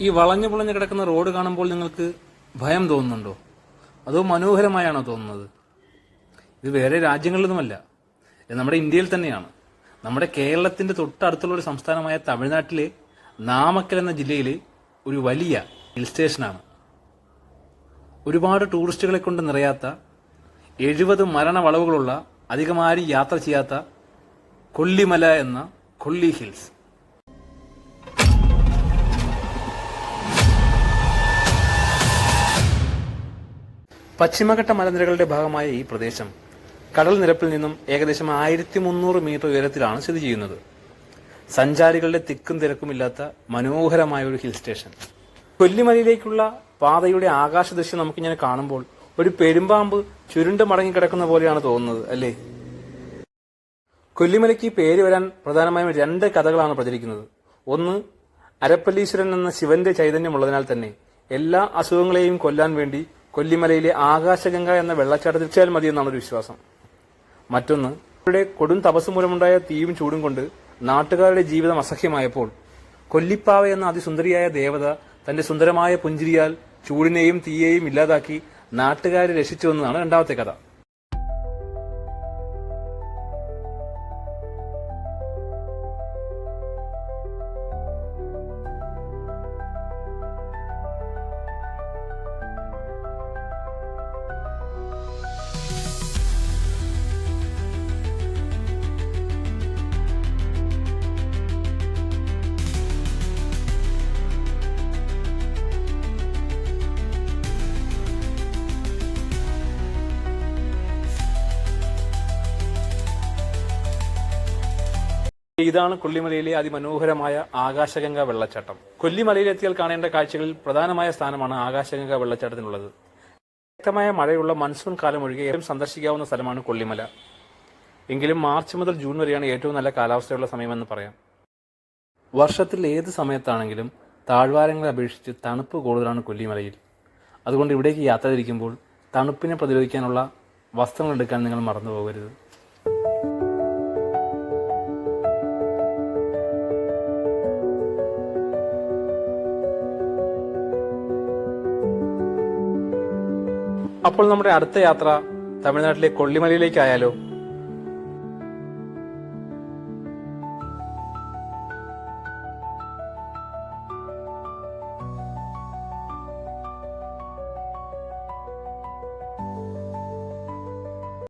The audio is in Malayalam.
ഈ വളഞ്ഞു പുളഞ്ഞു കിടക്കുന്ന റോഡ് കാണുമ്പോൾ നിങ്ങൾക്ക് ഭയം തോന്നുന്നുണ്ടോ? അതോ മനോഹരമായാണോ തോന്നുന്നത്? ഇത് വേറെ രാജ്യങ്ങളിലൊന്നുമല്ല. ഇത് നമ്മുടെ ഇന്ത്യയിൽ തന്നെയാണ്. നമ്മുടെ കേരളത്തിന്റെ തൊട്ടടുത്തുള്ള ഒരു സംസ്ഥാനമായ തമിഴ്നാട്ടിലെ നാമക്കൽ എന്ന ജില്ലയിലെ ഒരു വലിയ ഹിൽ സ്റ്റേഷനാണ്. ഒരുപാട് ടൂറിസ്റ്റുകളെ കൊണ്ട് നിറയാത്ത എഴുപത് മരണവളവുകളുള്ള അധികമാരും യാത്ര ചെയ്യാത്ത കൊല്ലിമല എന്ന കൊല്ലി ഹിൽസ്. പശ്ചിമഘട്ട മലനിരകളുടെ ഭാഗമായ ഈ പ്രദേശം കടൽ നിരപ്പിൽ നിന്നും ഏകദേശം ആയിരത്തി മുന്നൂറ് മീറ്റർ ഉയരത്തിലാണ് സ്ഥിതി ചെയ്യുന്നത്. സഞ്ചാരികളുടെ തിക്കും തിരക്കുമില്ലാത്ത മനോഹരമായ ഒരു ഹിൽ സ്റ്റേഷൻ. കൊല്ലിമലയിലേക്കുള്ള പാതയുടെ ആകാശ ദൃശ്യം നമുക്കിങ്ങനെ കാണുമ്പോൾ ഒരു പെരുമ്പാമ്പ് ചുരുണ്ട് മടങ്ങി കിടക്കുന്ന പോലെയാണ് തോന്നുന്നത് അല്ലേ? കൊല്ലിമലയ്ക്ക് പേര് വരാൻ പ്രധാനമായും രണ്ട് കഥകളാണ് പ്രചരിക്കുന്നത്. ഒന്ന് അരപ്പല്ലീശ്വരൻ എന്ന ശിവന്റെ ചൈതന്യമുള്ളതിനാൽ തന്നെ എല്ലാ അസുഖങ്ങളെയും കൊല്ലാൻ വേണ്ടി കൊല്ലിമലയിലെ ആകാശഗംഗ എന്ന വെള്ളച്ചാട്ടത്തിൽ ചേൽ മതി എന്നാണ് ഒരു വിശ്വാസം. മറ്റൊന്ന് ഇവിടെ കൊടും തപസ് മൂലമുണ്ടായ തീയും ചൂടും കൊണ്ട് നാട്ടുകാരുടെ ജീവിതം അസഹ്യമായപ്പോൾ കൊല്ലിപ്പാവ എന്ന അതിസുന്ദരിയായ ദേവത തന്റെ സുന്ദരമായ പുഞ്ചിരിയാൽ ചൂടിനെയും തീയെയും ഇല്ലാതാക്കി നാട്ടുകാരെ രക്ഷിച്ചുവെന്നതാണ് രണ്ടാമത്തെ കഥ. ഇതാണ് കൊല്ലിമലയിലെ അതിമനോഹരമായ ആകാശഗംഗ വെള്ളച്ചാട്ടം. കൊല്ലിമലയിലെത്തിയാൽ കാണേണ്ട കാഴ്ചകളിൽ പ്രധാനമായ സ്ഥാനമാണ് ആകാശഗംഗ വെള്ളച്ചാട്ടത്തിനുള്ളത്. വ്യക്തമായ മഴയുള്ള മൺസൂൺ കാലം ഒഴികെ ഏറ്റവും സന്ദർശിക്കാവുന്ന സ്ഥലമാണ് കൊല്ലിമല എങ്കിലും മാർച്ച് മുതൽ ജൂൺ വരെയാണ് ഏറ്റവും നല്ല കാലാവസ്ഥയുള്ള സമയമെന്ന് പറയാം. വർഷത്തിൽ ഏത് സമയത്താണെങ്കിലും താഴ്വാരങ്ങളെ അപേക്ഷിച്ച് തണുപ്പ് കൂടുതലാണ് കൊല്ലിമലയിൽ. അതുകൊണ്ട് ഇവിടേക്ക് യാത്ര തിരിക്കുമ്പോൾ തണുപ്പിനെ പ്രതിരോധിക്കാനുള്ള വസ്ത്രങ്ങൾ എടുക്കാൻ നിങ്ങൾ മറന്നു പോകരുത് അപ്പോൾ നമ്മുടെ അടുത്ത യാത്ര തമിഴ്നാട്ടിലെ കൊള്ളിമലയിലേക്കായാലോ?